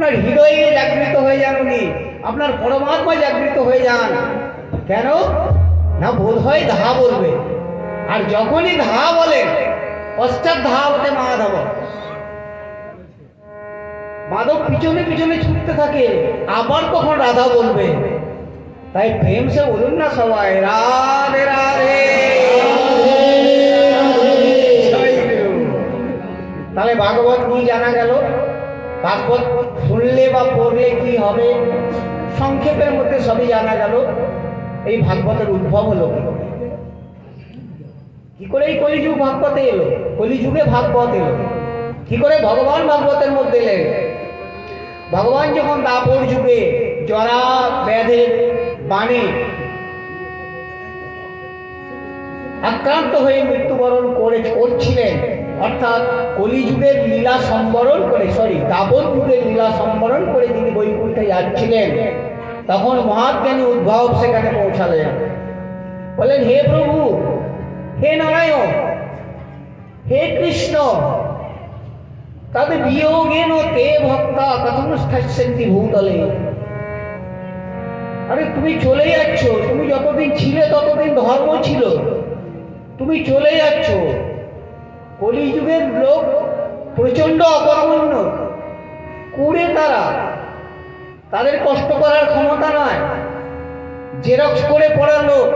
আপনার হৃদয়ে জাগৃত হয়ে যান উনি। আপনার পরমাত্মা জাগৃত হয়ে যান। কেন? না বোধ হয় ধা বলবে। আর যখনই ধা বলেন, পশ্চাৎ ধাবতে মাধব। মাধব পিছনে পিছনে ছুটতে থাকে, আবার কখন রাধা বলবে? তাই প্রেম সে বলুন না সবাই, রাধে রাধে। তাহলে ভাগবত কি জানা গেল? ভাগবত শুনলে বা পড়লে কি হবে? সংক্ষেপের মধ্যে সবই জানা গেল। এই ভাগবতের উদ্ভব হলো কি? করে? কি করে এই কলিযুগ ভাগবতে এলো? কলিযুগে ভাগবত এলো। কি করে ভগবান ভাগবতের মধ্যে এলেন? ভগবান যখন দাপর যুগে জরা ব্যাধের বাণে আক্রান্ত হয়ে মৃত্যুবরণ করে করছিলেন অর্থাৎ কলিযুগের লীলা সম্বরণ করে সরি দাপর যুগের লীলা সম্বরণ করে তিনি বৈকুণ্ঠে যাচ্ছিলেন, তখন মহাজ্ঞানী উদ্ভব সেখানে পৌঁছালেন। বলেন হে প্রভু, হে নারায়ণ, হে কৃষ্ণ তবে বিয়োগেন তে ভক্তা কথম স্থাস্যন্তি ভূতলে। আরে, তুমি চলে যাচ্ছ, তুমি যতদিন ছিলে ততদিন ধর্ম ছিল। তুমি চলে যাচ্ছ। কলিযুগের লোক প্রচণ্ড অকর্মণ্য কুড়ে তারা তাদের কষ্ট করার ক্ষমতা নয়। জেরক্স করে পড়ার লোক।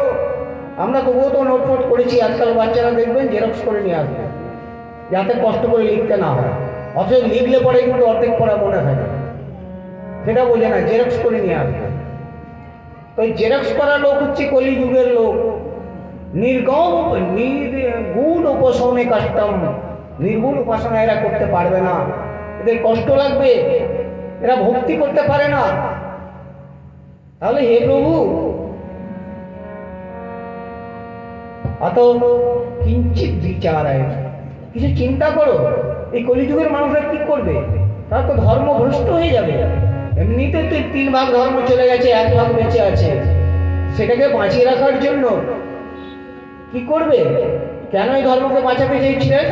আমরা তবুও তো নোট ফোট করেছি, আজকাল বাচ্চারা দেখবেন জেরক্স করে নিয়ে আসবে। যাতে কষ্ট করে লিখতে না হয়। অথচ লিখলে পরে কিন্তু অর্ধেক পড়া মনে থাকে সেটা বোঝে না, জেরক্স করে নিয়ে আসবে। তো জেরক্স করা লোক হচ্ছে কলিযুগের লোক। নির্গম নির্গুণ উপাসনে কাষ্টম। নির্গুণ উপাসনা এরা করতে পারবে না। এদের কষ্ট লাগবে, এরা ভক্তি করতে পারে না। তাহলে হে প্রভু, অত কিঞ্চিত বিচারায় কিছু চিন্তা করো, এই কলিযুগের মানুষরা কি করবে? তারা তো ধর্ম ভ্রষ্ট হয়ে যাবে। এমনিতে তো তিন ভাগ ধর্ম চলে গেছে, এক ভাগ বেঁচে আছে। সেটাকে বাঁচিয়ে রাখার জন্য কি করবে? কেন এই ধর্মকে বাঁচাতে চেয়েছিলেন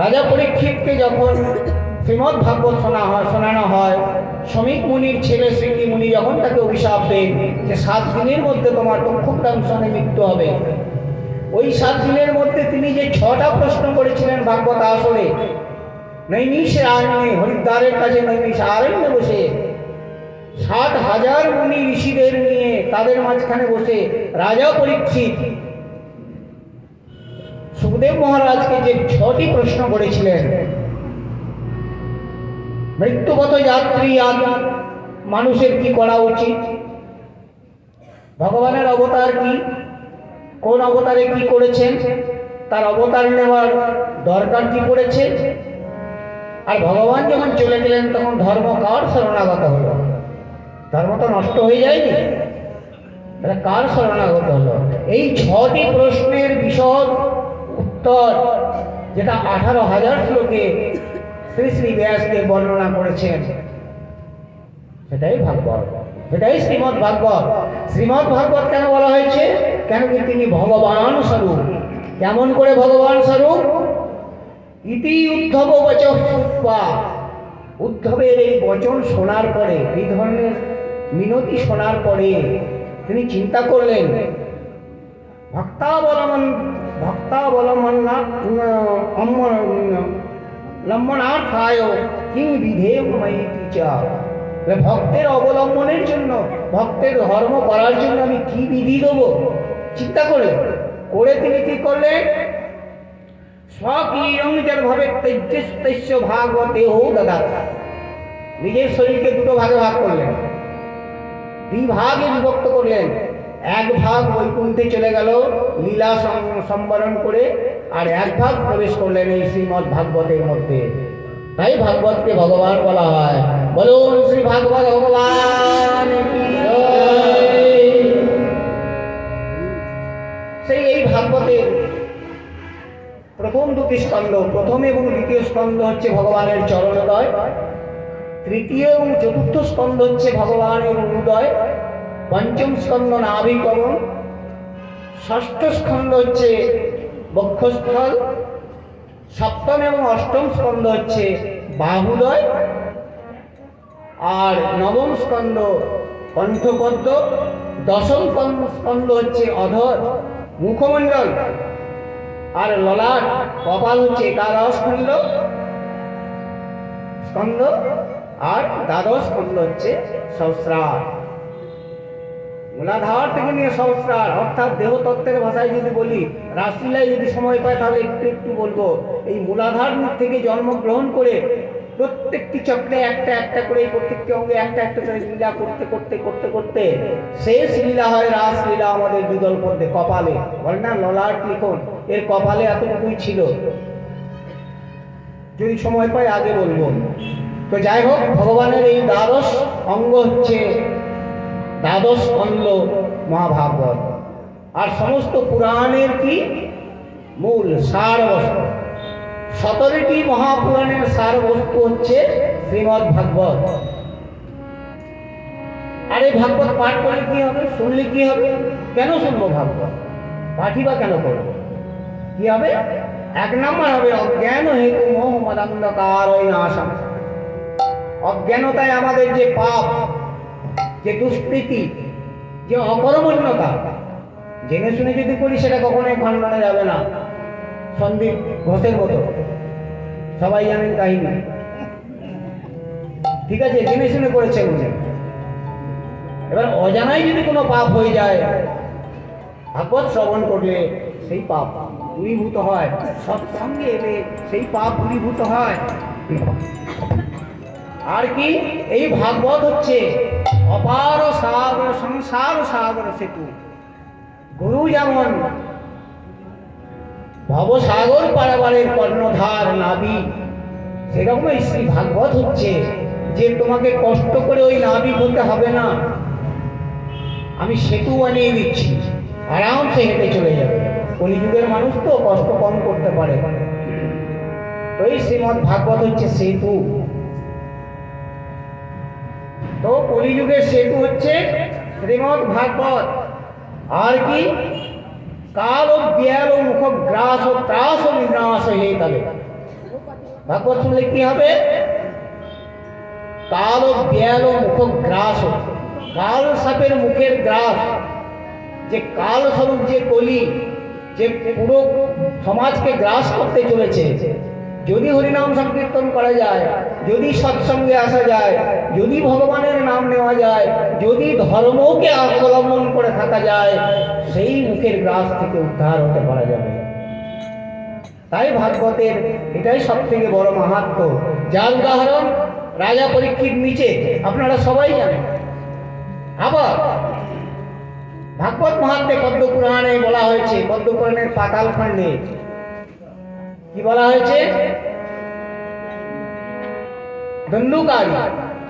রাজা পরীক্ষিতকে যখন শ্রীমৎ ভাগবত শোনা হয় শোনানো হয় শ্রমিক মুনির ছেলে শ্রীকি মুনি যখন তাকে অভিশাপ দেন যে সাত দিনের মধ্যে তোমার দক্ষদাংশনে মৃত্যু হবে। ওই সাত দিনের মধ্যে তিনি যে ছটা প্রশ্ন করেছিলেন ভাগবত আসরে, নৈমিষে আরণ্যে হরিদ্বারের কাছে নৈমিষ আরণ্যে বসে ষাট হাজার মুনি ঋষিদের নিয়ে তাদের মাঝখানে বসে রাজা পরীক্ষিত। সুখদেব মহারাজকে যে ছটি প্রশ্ন করেছিলেন মৃত্যুগত যাত্রী মানুষের কি করা উচিত? ভগবানের অবতার কি? কোন অবতারে কি করেছেন? তার অবতার নেওয়ার দরকার কি পড়েছে? আর ভগবান যখন চলে গেলেন, তখন ধর্ম কার শরণাগত হলো? ধর্ম তো নষ্ট হয়ে যায়নি? তাহলে কার শরণাগত হলো? এই ছটি প্রশ্নের বিশদ উত্তর যেটা আঠারো হাজার শ্লোকে শ্রী শ্রী ব্যাসকে বর্ণনা করেছেন, সেটাই ভাগবত। সেটাই শ্রীমৎ ভাগবত। শ্রীমৎ ভাগবত কেন বলা হয়েছে? কেন কি তিনি ভগবান স্বরূপ? কেমন করে ভগবান স্বরূপ? ইতি উদ্ধব বচপা উদ্ধবের এই বচন শোনার পরে এই ধরনের মিনতি শোনার পরে তিনি চিন্তা করলেন ভক্তাবলম্বন ভক্তাবলম্বনা লম্বনার্থায় কিং বিধে ভক্তের অবলম্বনের জন্য, ভক্তের ধর্ম করার জন্য আমি কি বিধি দেবো? চিন্তা করলেন। করে তিনি কি করলেন? স্বকীয়ঞ্জের ভাবে তেজস্য ভাগবতে হো দাদা নিজের শরীরকে দুটো ভাগে ভাগ করলেন। বিভাগে বিভক্ত করলেন। এক ভাগ বৈকুণ্ঠে চলে গেল, লীলা সম্বরণ করে, আর এক ভাগ প্রবেশ করলেন এই শ্রীমদ ভাগবতের মধ্যে। তাই ভাগবতকে ভগবান বলা হয়। বলুন, শ্রী ভাগবত ভগবান সেই এই ভাগবতের প্রথম দুটি স্কন্ধ, প্রথম এবং দ্বিতীয় স্কন্ধ হচ্ছে ভগবানের চরণোদয়। তৃতীয় এবং চতুর্থ স্কন্ধ হচ্ছে ভগবানের অনুদয়। পঞ্চম স্কন্ধ নাভিকরণ। ষষ্ঠ স্কন্ধ হচ্ছে বক্ষস্থল। সপ্তম এবং অষ্টম স্কন্ধ হচ্ছে বাহুদয়। আর নবম স্কন্ধ কণ্ঠপদ্ম। দশম কন- স্কন্ধ হচ্ছে অধর, মুখমণ্ডল। আর ললাট কপাল হচ্ছে একাদশ খণ্ড। স্কন্ধ আর দ্বাদশ খণ্ড হচ্ছে সহস্রার। মূলাধার থেকে নিয়ে সহস্রার, অর্থাৎ দেহতত্ত্বের ভাষায় যদি বলি রাসলীলায় যদি সময় পায় তাহলে একটু একটু বলব। এই মূলাধার থেকে জন্মগ্রহণ করে প্রত্যেকটি চক্রে একটা একটা করে প্রত্যেকটি অঙ্গে একটা একটা করে লীলা করতে করতে করতে করতে শেষ লীলা হয় রাসলীলা আমাদের দুদল পদ্মে, কপালে। বলে না, ললাট লিখন, এর কপালে এতটুকুই ছিল। যদি সময় পাই আগে বলব। তো যাই হোক, ভগবানের এই দ্বাদশ অঙ্গ হচ্ছে দ্বাদশ খণ্ড মহাভাগবত। আর সমস্ত পুরাণের কি? মূল সার বস্তু সতেরোটি মহাপুরাণের সার বস্তু হচ্ছে শ্রীমৎ ভাগবত আর এই ভাগবত পাঠ করলে কি হবে? শুনলে কি হবে? কেন শুনব ভাগবত? পাঠই বা কেন করব? কি হবে? এক নম্বর হবে অজ্ঞান হেতু মোহ মদান্ধকার নাশম। অজ্ঞানতায় আমাদের যে পাপ, যে দুষ্কৃতি, যে অকর্মণ্যতা, জেনে শুনে যদি করি সেটা কখনোই খণ্ডনে যাবে না। সন্দীপ ঘোষের মতো। সবাই জানেন কাহিনী। ঠিক আছে, জেনে শুনে করেছে উনি এবার অজানাই যদি কোনো পাপ হয়ে যায়, ভাগবত শ্রবণ করলে সেই পাপ দূরীভূত হয়, সৎসঙ্গে এলে সেই পাপ দূরীভূত হয়। আর কি? এই ভাগবত হচ্ছে অপার সাগর, সংসার সাগর সেতু। গুরু যেমন ভবসাগর পারাবারের কর্ণধার নাবি সেরকম শ্রী ভাগবত হচ্ছে যে তোমাকে কষ্ট করে ওই নাবি হতে হবে না। আমি সেতু বানিয়ে দিচ্ছি, আরামসে হেঁটে চলে যাবে। কলিযুগের মানুষ তো কষ্ট কম করতে পারে। ওই এই শ্রীমৎ ভাগবত হচ্ছে সেতু। তো কলিযুগের সেতু হচ্ছে শ্রীমৎ ভাগবত। আর কি? কাল ও বিয়াল ও মুখ গ্রাস ও ত্রাস ও বিনাশ হয়ে যাবে ভাগবত শুনলে কি হবে? কাল ও বিয়াল ও মুখ গ্রাস ও। কাল সাপের মুখের গ্রাস। যে কাল স্বরূপ যে কলি, যে পুরো সমাজকে গ্রাস করতে চলেছে। যদি হরিনাম সংকীর্তন করা যায়, যদি সৎসঙ্গে আসা যায়, যদি ভগবানের নাম নেওয়া যায়, যদি ধর্মকে অবলম্বন করে থাকা যায়, সেই মুখের গ্রাস থেকে উদ্ধার হতে পারা যাবে। তাই ভাগবতের এটাই সব থেকে বড় মাহাত্ম যার উদাহরণ রাজা পরীক্ষিত নিচে, আপনারা সবাই জানেন। আবার ভাগবত মহাত্মে পদ্ম পুরাণে বলা হয়েছে পদ্ম পুরাণের পাতাল খণ্ডে কি বলা হয়েছে? ধন্যুকারী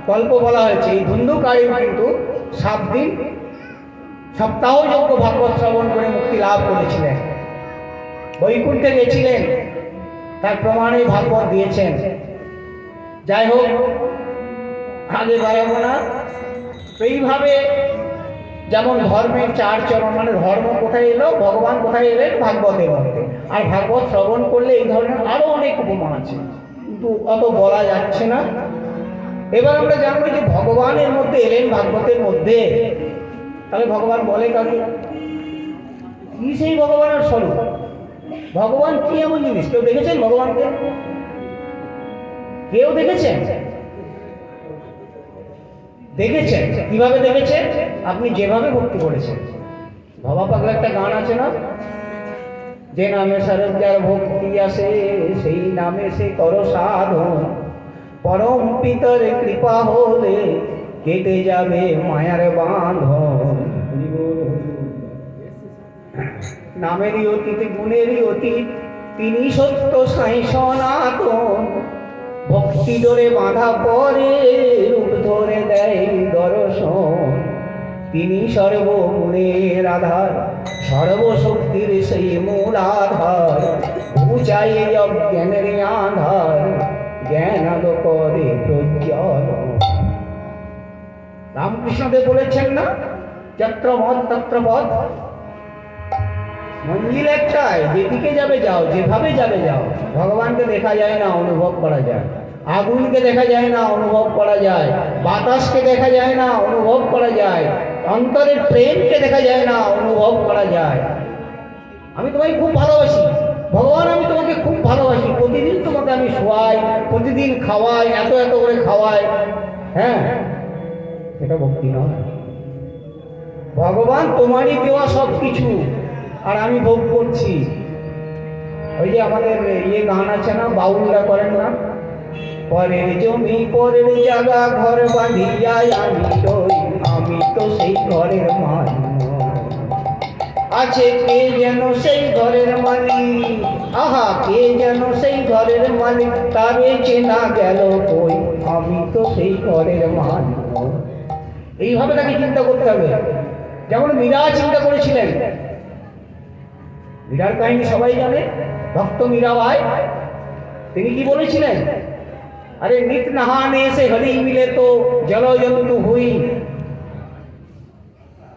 গল্প বলা হয়েছে। এই ধন্যুকারী কিন্তু সাত দিন সপ্তাহ সপ্তাহযোগ্য ভাগবত শ্রবণ করে মুক্তি লাভ করেছিলেন। বৈকুণ্ঠে গেছিলেন। তার প্রমাণে ভাগবত দিয়েছেন। যাই হোক, আগে বাড়াবো না। এইভাবে যেমন ধর্মের চার চরণ মানে ধর্ম কোথায় এলো, ভগবান কোথায় এলেন, ভাগবতের মধ্যে। আর ভাগবত শ্রবণ করলে এই ধরনের আরও অনেক উপমা আছে। কিন্তু অত বলা যাচ্ছে না। এবার আমরা জানব যে ভগবানের মধ্যে, এলেন ভাগবতের মধ্যে, তাহলে ভগবান বলে কাকে? কি সেই ভগবানের স্বরূপ? ভগবান কি এমন জিনিস? কেউ দেখেছেন ভগবানকে? কেউ দেখেছেন? দেখেছেন? কীভাবে দেখেছেন? আপনি যেভাবে ভক্তি করেছেন। ভবা পাগলা একটা গান আছে না? যে নামে সরঞ্জার ভক্তি আসে, সেই নামে সে কর সাধন। পরম পিতর কৃপা হলে কেটে যাবে মায়ার বাঁধন। নামেরই অতীত, গুণেরই অতীত, তিনি সত্য সাই সনাতন। ভক্তি ধরে বাঁধা পরে, রূপ ধরে দেয় দর্শন। তিনি সর্বগুণের আধার, সর্বশক্তির সেই মূল আধার। উচাই অজ্ঞানের আধার জ্ঞান করে প্রজ্ঞান রামকৃষ্ণদেব বলেছেন না, যত্র মত তত্র পথ। মঞ্জিল একটাই, যেদিকে যাবে যাও, যেভাবে যাবে যাও। ভগবানকে দেখা যায় না, অনুভব করা যায়। আগুনকে দেখা যায় না, অনুভব করা যায়। বাতাসকে দেখা যায় না, অনুভব করা যায়। অন্তরের প্রেমকে দেখা যায় না, অনুভব করা যায়। আমি তোমায় খুব ভালোবাসি। ভগবান, আমি তোমাকে খুব ভালোবাসি। প্রতিদিন তোমাকে আমি শোয়াই, প্রতিদিন খাওয়াই, এত এত করে খাওয়াই। হ্যাঁ? এটা ভক্তি নয়। ভগবান তোমারই দেওয়া সব কিছু আর আমি ভোগ করছি। ওই যে আমাদের ইয়ে গান আছে না, বাউলরা করেন না? পরের জমি পরের জায়গা, ঘর বাঁধিয়া আমি তো আমি তো সেই ঘরের মালিক আছে কে যেন সেই ঘরের মালিক? আহা, কে যেন সেই ঘরের মালিক? তারে চেনা গেল কই? আমি তো সেই ঘরের মালিক এইভাবে তাকে চিন্তা করতে হবে। যেমন মীরা চিন্তা করেছিলেন। মীরার কাহিনী সবাই জানে। ভক্ত মীরাবাই তিনি কি বলেছিলেন? अरे नित नहाने से हरी मिले तो जलो जंतु हुई।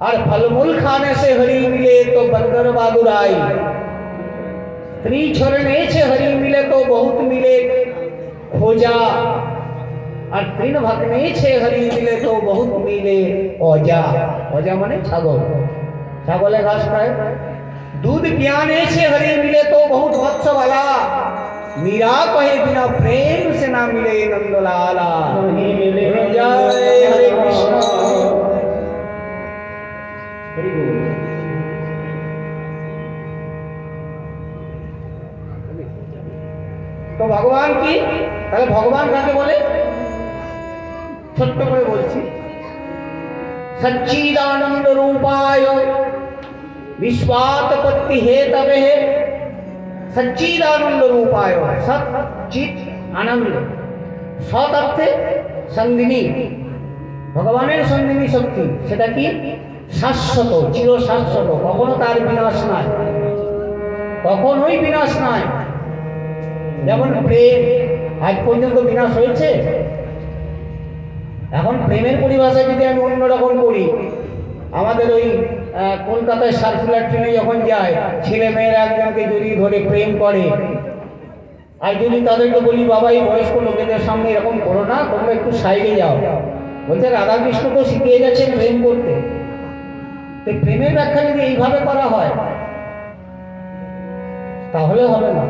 और फल फलमूल खाने से हरी मिले तो बंदर बहादुर आई स्त्री छोड़ने से हरी मिले तो बहुत मिले खोजा। और तीन भक्ने से हरी मिले तो बहुत मिले ओजा। ओजा माने छागल छागले घास खाए। दूध पियाने से हरी मिले तो बहुत वत्स वाला। मीरा कहे बिना प्रेम से ना मिले नंदलाला नहीं मिले जय हरे कृष्ण हरि बोल তো ভগবান কি তাহলে ভগবান কাকে বলে ছোট্ট করে বলছি সচ্চিদানন্দ রূপায় विश्वातपत्ति সচ্চিদ আনন্দ রূপায় সৎ চিৎ আনন্দ সৎ অর্থে সন্দিনী ভগবানের সন্দিনী শক্তি সেটা কি শাশ্বত চির শাশ্বত কখনো তার বিনাশ নাই কখনোই বিনাশ নাই যেমন প্রেম, আজ পর্যন্ত বিনাশ হয়েছে। এখন প্রেমের পরিভাষায় যদি আমি অন্যরকম করি, আমাদের ওই কলকাতায় সার্কুলার ট্রেনে যখন যায়, ছেলে মেয়েরা একজনকে যদি ধরে প্রেম করে, আর যদি তাদেরকে বলি, বাবা, এই বয়স্ক লোকেদের সামনে এরকম করো না, তোমরা একটু সাইডে যাও। বলছে, রাধাকৃষ্ণ তো শিখিয়ে গেছেন প্রেম করতে। তো প্রেমের ব্যাখ্যা যদি এইভাবে করা হয়, তাহলে হবে না।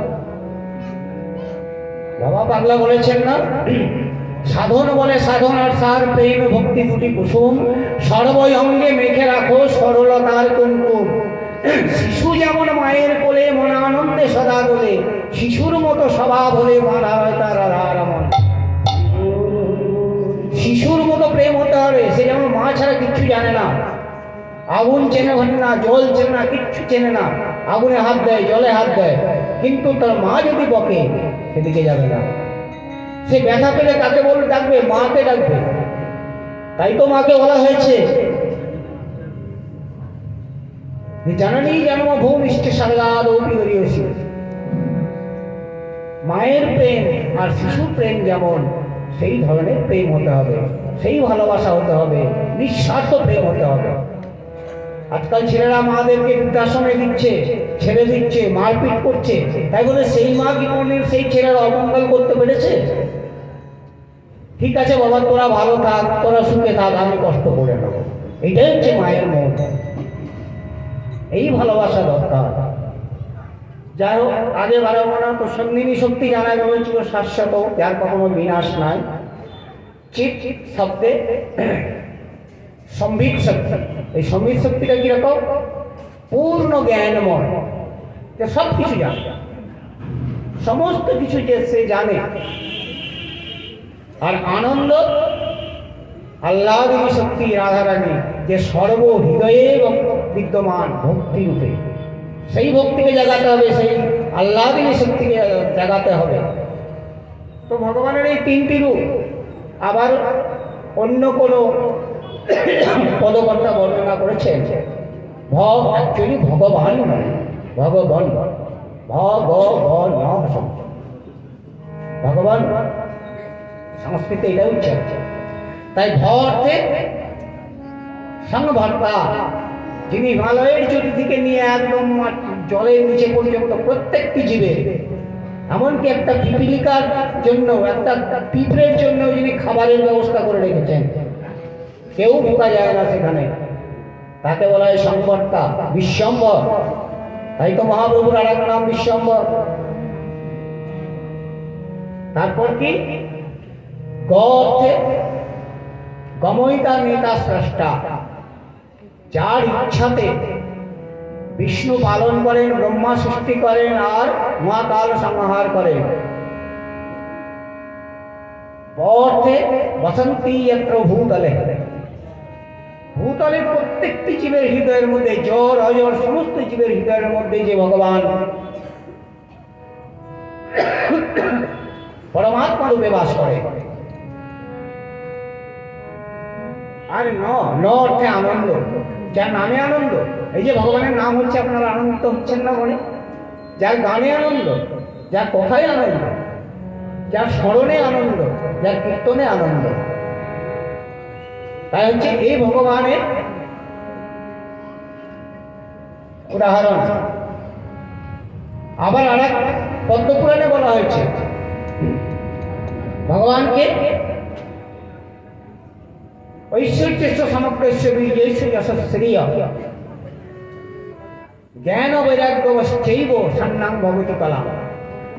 বাবা পাগলা বলেছেন না? সাধন বলে সাধন আর সার, প্রেম, ভক্তি দুটি কুসুম। সর্বই অঙ্গে মেখে রাখো সরলতার কুমকুম। শিশু যেমন মায়ের কোলে মন আনন্দে সদা বলে শিশুর মতো স্বভাব হলে শিশুর মতো প্রেম হতে হবে, সে যেমন মা ছাড়া কিচ্ছু জানে না। আগুন চেনে না, জল চেনে না, কিচ্ছু চেনে না। আগুনে হাত দেয়, জলে হাত দেয়। কিন্তু তার মা যদি বকে সেদিকে যাবে না। সে ব্যথা পেলে কাকে বলে ডাকবে, মাকে ডাকবে। তাই তো মাকে বলা হয়েছে। জানানি জন্ম ভূমিষ্ঠ সারগাদ অভিগরিয়সী মায়ের প্রেম আর শিশুর প্রেম যেমন, সেই ধরনের প্রেম হতে হবে, সেই ভালোবাসা হতে হবে, নিঃস্বার্থ প্রেম হতে হবে। আজকাল ছেলেরা মাদেরকে বৃদ্ধাশ্রমে দিচ্ছে, ছেড়ে দিচ্ছে, মারপিট করছে। তাই বলে সেই মা কি সেই ছেলের অমঙ্গল করতে পেরেছে? ঠিক আছে বাবা, তোরা ভালো থাক, তোরা সুখে থাক, আমি কষ্ট করে নেব। এটাই হচ্ছে মায়ের মন এই ভালোবাসা দরকার। যাই হোক, আগে বাড়াবো না তো সন্দিনী শক্তি জানা গেছিল শাশ্বত, যার কখনো বিনাশ নাই। চিত শব্দে সম্বিত শক্তি। এই সম্বিত শক্তিটা কীরকম পূর্ণ জ্ঞানময়। যে সব কিছু জানে। সমস্ত কিছু যে সে জানে আর আনন্দ? আল্লাহদেবী শক্তি রাধারানী, যে সর্ব হৃদয়ে বিদ্যমান ভক্তি রূপে। সেই ভক্তিকে জাগাতে হবে, সেই আল্লাহদেবী শক্তিকে জাগাতে হবে। তো ভগবানের এই তিনটি রূপ, আবার অন্য কোনো পদকর্তা বর্ণনা করেছেন? ভ অ্যাকচুয়ালি ভগবান নয় ভগবান ভগবান। ভগবান সংস্কৃতে এটা উচ্চার তাই ভ অর্থে সংভর্তা যিনি হিমালয়ের চটি থেকে নিয়ে একদম জলের নিচে পর্যন্ত প্রত্যেকটি জীবে, এমনকি একটা পিপিলিকার জন্য, একটা পিঁপড়ের জন্য যিনি খাবারের ব্যবস্থা করে রেখেছেন। কেউ ঢোকা যায় না সেখানে। তাকে বলা হয় সংবর্তা, বিশ্বম্বর। তাই তো মহাপ্রভুর আর এক নাম বিশ্বম্বর। তারপর কি? গ অর্থে গময়িতা নেতা স্রষ্টা, যার ইচ্ছাতে বিষ্ণু পালন করেন, ব্রহ্মা সৃষ্টি করেন আর মহাকাল সংহার করেন। অর্থে বসন্তী যত্র ভূতলে। ভূতলের প্রত্যেকটি জীবের হৃদয়ের মধ্যে জ্বর অজর সমস্ত জীবের হৃদয়ের মধ্যে যে ভগবান পরমাত্মা রূপে বাস করে। আর ন ন অর্থে আনন্দ। যার নামে আনন্দ। এই যে ভগবানের নাম হচ্ছে, আপনারা আনন্দিত হচ্ছেন না মনে যার গানে আনন্দ, যার কথায় আনন্দ, যার স্মরণে আনন্দ, যার কীর্তনে আনন্দ। তাই হচ্ছে এই ভগবানের উদাহরণ। আবার আর এক পদ্মপুরাণে বলা হয়েছে, ভগবানকে ঐশ্বর্যস্য সমগ্রস্য বীর্যস্য যশস্ত্রিয় জ্ঞান বৈরাগ্যবশ্চৈব সন্ন্যাং ভগবতী কলাম।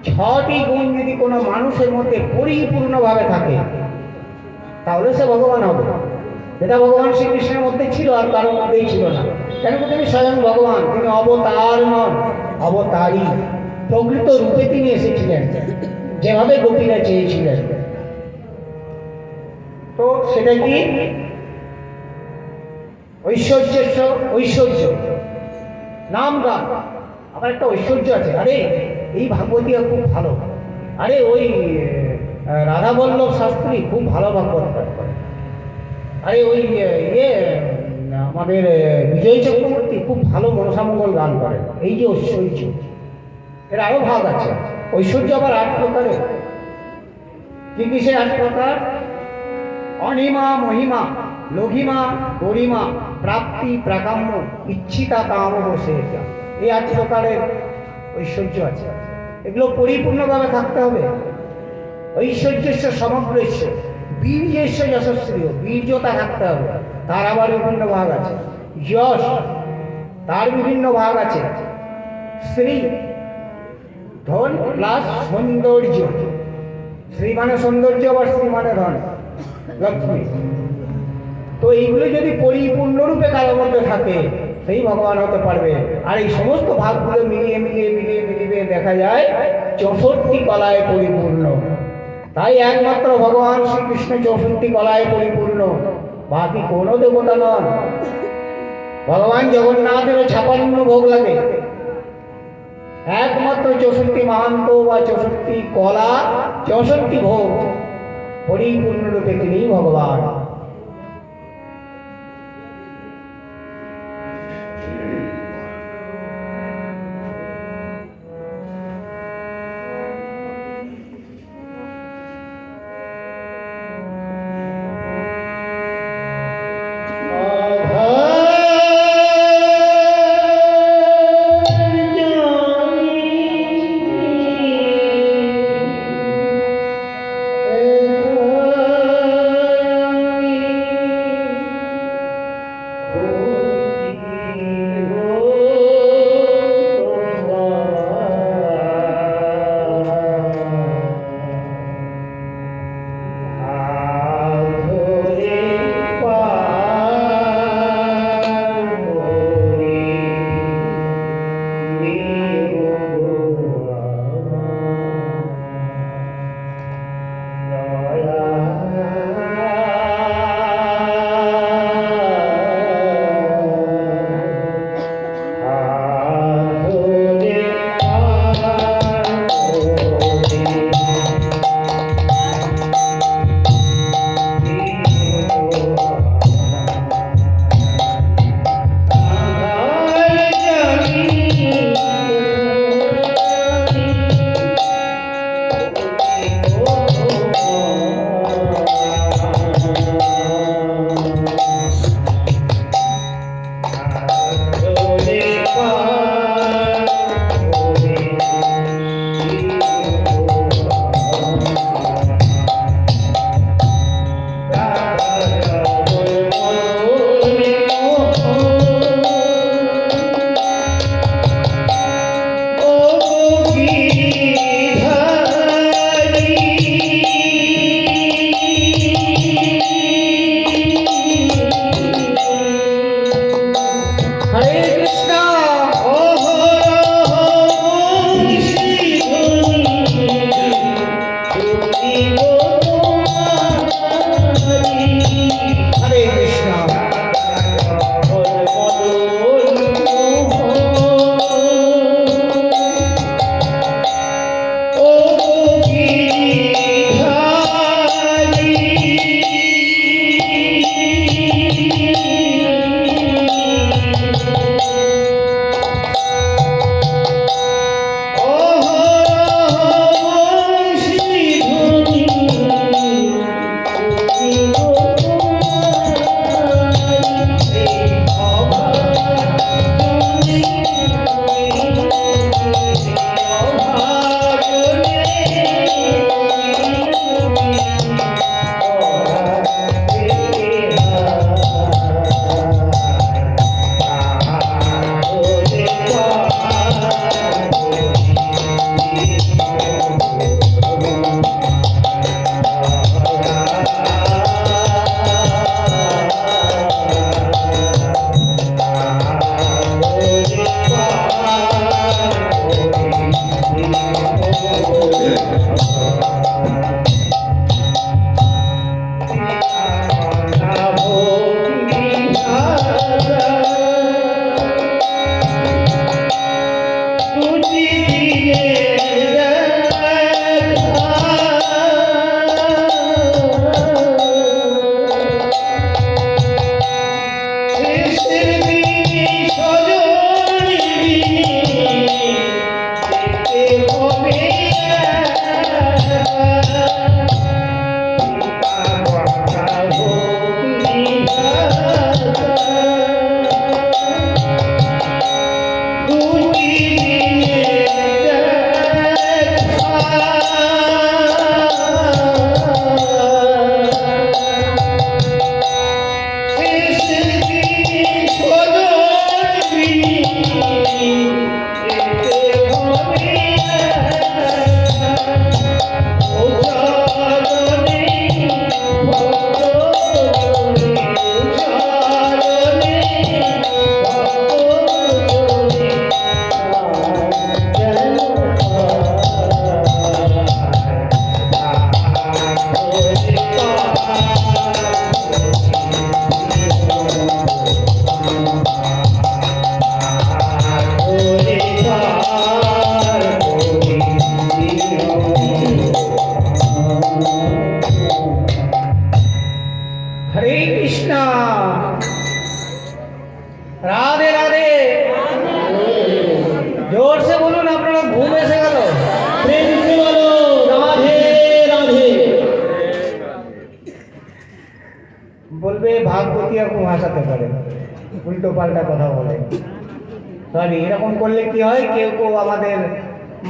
ছটি গুণ যদি কোনো মানুষের মধ্যে পরিপূর্ণভাবে থাকে, তাহলে সে ভগবান হবে। যেটা ভগবান শ্রীকৃষ্ণের মধ্যে ছিল আর কারোর মধ্যেই ছিল না। কেন তিনি স্বয়ং ভগবান, তিনি অবতার নন অবতারই প্রকৃত রূপে তিনি এসেছিলেন, যেভাবে গোপীরা চেয়েছিলেন। তো সেটা কি? ঐশ্বর্য ঐশ্বর্য। নাম গান। আবার একটা ঐশ্বর্য আছে। আরে, এই ভাগবতীয়া খুব ভালো। আরে, ওই রাধাবল্লভ শাস্ত্রী খুব ভালো ভাগবত করে। আরে, ওই ইয়ে আমাদের বিজয় চক্রবর্তী খুব ভালো মনসামঙ্গল গান করে। এই যে ঐশ্বর্য। এর আরও ভাগ আছে। ঐশ্বর্য আবার আট প্রকারের। কি কি সে আট প্রকার? অনিমা, মহিমা। লঘিমা গরিমা প্রাপ্তি প্রাকাম্য ইচ্ছিতা কাম বসে এই আট প্রকারের ঐশ্বর্য আছে। এগুলো পরিপূর্ণভাবে থাকতে হবে। ঐশ্বর্যস্য সমগ্রস্য বীর্যস্য যশস্বী বীর্যতা থাকতে হবে। তার আবার বিভিন্ন ভাগ আছে। যশ তার বিভিন্ন ভাগ আছে। শ্রী ধন প্লাস সৌন্দর্য। শ্রী মানে সৌন্দর্য, আবার শ্রী মানে ধন। লক্ষ্মী। এইগুলো যদি পরিপূর্ণরূপে কারোর মধ্যে থাকে, সেই ভগবান হতে পারবে। আর এই সমস্ত ভাগগুলো মিলিয়ে মিলিয়ে মিলিয়ে মিলিয়ে দেখা যায়, চৌষট্টি কলায় পরিপূর্ণ। তাই একমাত্র ভগবান শ্রীকৃষ্ণ চৌষট্টি কলায় পরিপূর্ণ। বাকি কোনো দেবতা নন। ভগবান জগন্নাথেরও ছাপান্ন ভোগ লাগে। একমাত্র চৌষট্টি মাহান্ত বা চৌষট্টি কলা, চৌষট্টি ভোগ, পরিপূর্ণরূপে তিনিই ভগবান।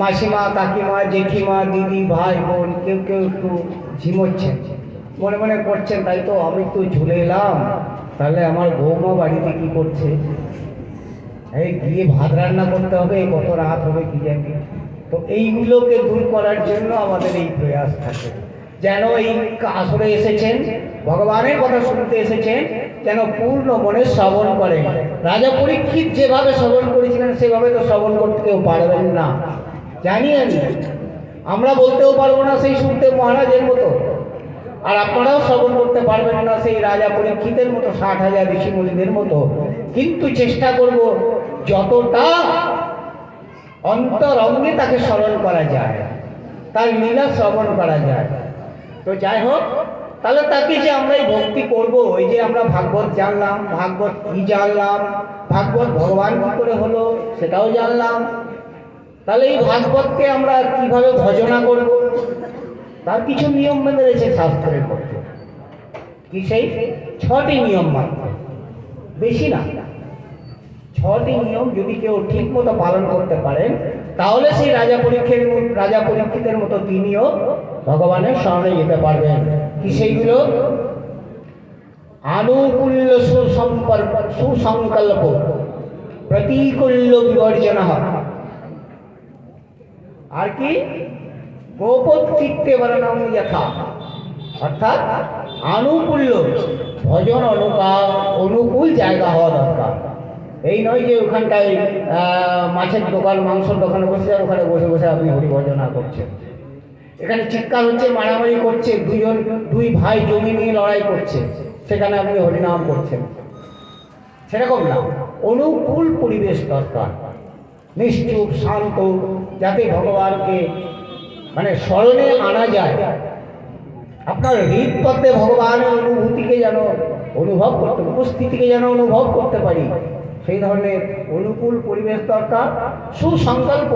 মাসিমা, কাকিমা, জেঠিমা, দিদি, ভাই, বোন, কেউ কেউ একটু ঝিমোচ্ছেন। মনে মনে করছেন, তাই তো আমি তো ঝুলে এলাম। তাহলে আমার বৌমা বাড়িতে কি করছে? এই গিয়ে ভাত রান্না করতে হবে কত রাত হবে কি জানি। তো এইগুলোকে দূর করার জন্য আমাদের এই প্রয়াস থাকে। যেন এই আসরে এসেছেন, ভগবানের কথা শুনতে এসেছেন, যেন পূর্ণ মনে শ্রবণ করেন। রাজা পরীক্ষিত যেভাবে শ্রবণ করেছিলেন, সেভাবে তো শ্রবণ করতে কেউ পারবেন না। জানি আমি আমরা বলতেও পারব না সেই শুনতে মহারাজের মতো। আর আপনারাও শ্রবণ করতে পারবেন না সেই রাজা পরীক্ষিতের মতো, ষাট হাজার ঋষিমুনিদের মতো। কিন্তু চেষ্টা করব যতটা অন্তরঙ্গে তাকে স্মরণ করা যায়, তার লীলা শ্রবণ করা যায়। তো যাই হোক, তাহলে তাকে যে আমরা এই ভক্তি করব ওই যে আমরা ভাগবত জানলাম, ভাগবত কি জানলাম, ভাগবত ভগবান কি করে হলো সেটাও জানলাম। তাহলে এই ভাগবতকে আমরা কীভাবে ভজনা করব? তার কিছু নিয়ম মেনে রয়েছে শাস্ত্রের মধ্যে কি সেই? ছটি নিয়ম মাত্র। বেশি না। ছটি নিয়ম যদি কেউ ঠিক মতো পালন করতে পারেন তাহলে সেই রাজা পরীক্ষের রাজা পরীক্ষিতের মতো তিনিও ভগবানের শরণে যেতে পারবেন। কি সেইগুলো? আনুকূল্য সুসম্পর্ক সুসংকল্প। প্রতিকূল্য বিবর্জনা বিবর্জন আর কি? গোপচিত্তে বর্ণম যথা। অর্থাৎ আনুকূল্য, ভজন অনুকা, অনুকূল জায়গা হওয়া দরকার। এই নয় যে ওখানটায় মাছের দোকান, মাংসের দোকানে বসে আর ওখানে বসে বসে আপনি হরিভজনা করছেন। এখানে চিৎকার হচ্ছে, মারামারি করছে, দুজন, দুই ভাই জমি নিয়ে লড়াই করছে। সেখানে আপনি হরিনাম করছেন। সেরকম না। অনুকূল পরিবেশ দরকার। নিশ্চুপ, শান্ত, যাতে ভগবানকে মানে স্মরণে আনা যায়। আপনার হৃদপথে ভগবানের অনুভূতিকে যেন অনুভব করতে উপস্থিতিকে যেন অনুভব করতে পারি, সেই ধরনের অনুকূল পরিবেশ দরকার, সুসংকল্প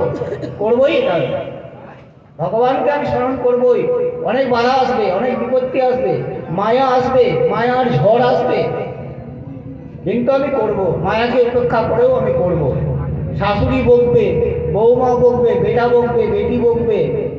করবই এটা। ভগবানকে আমি স্মরণ করবই। অনেক বাধা আসবে, অনেক বিপত্তি আসবে, মায়া আসবে, মায়ার ঝড় আসবে। কিন্তু আমি করব, মায়াকে উপেক্ষা করেও আমি করব। শাশুড়ি বকবে বৌমা বকবে বেটা বকবে বেটি বকবে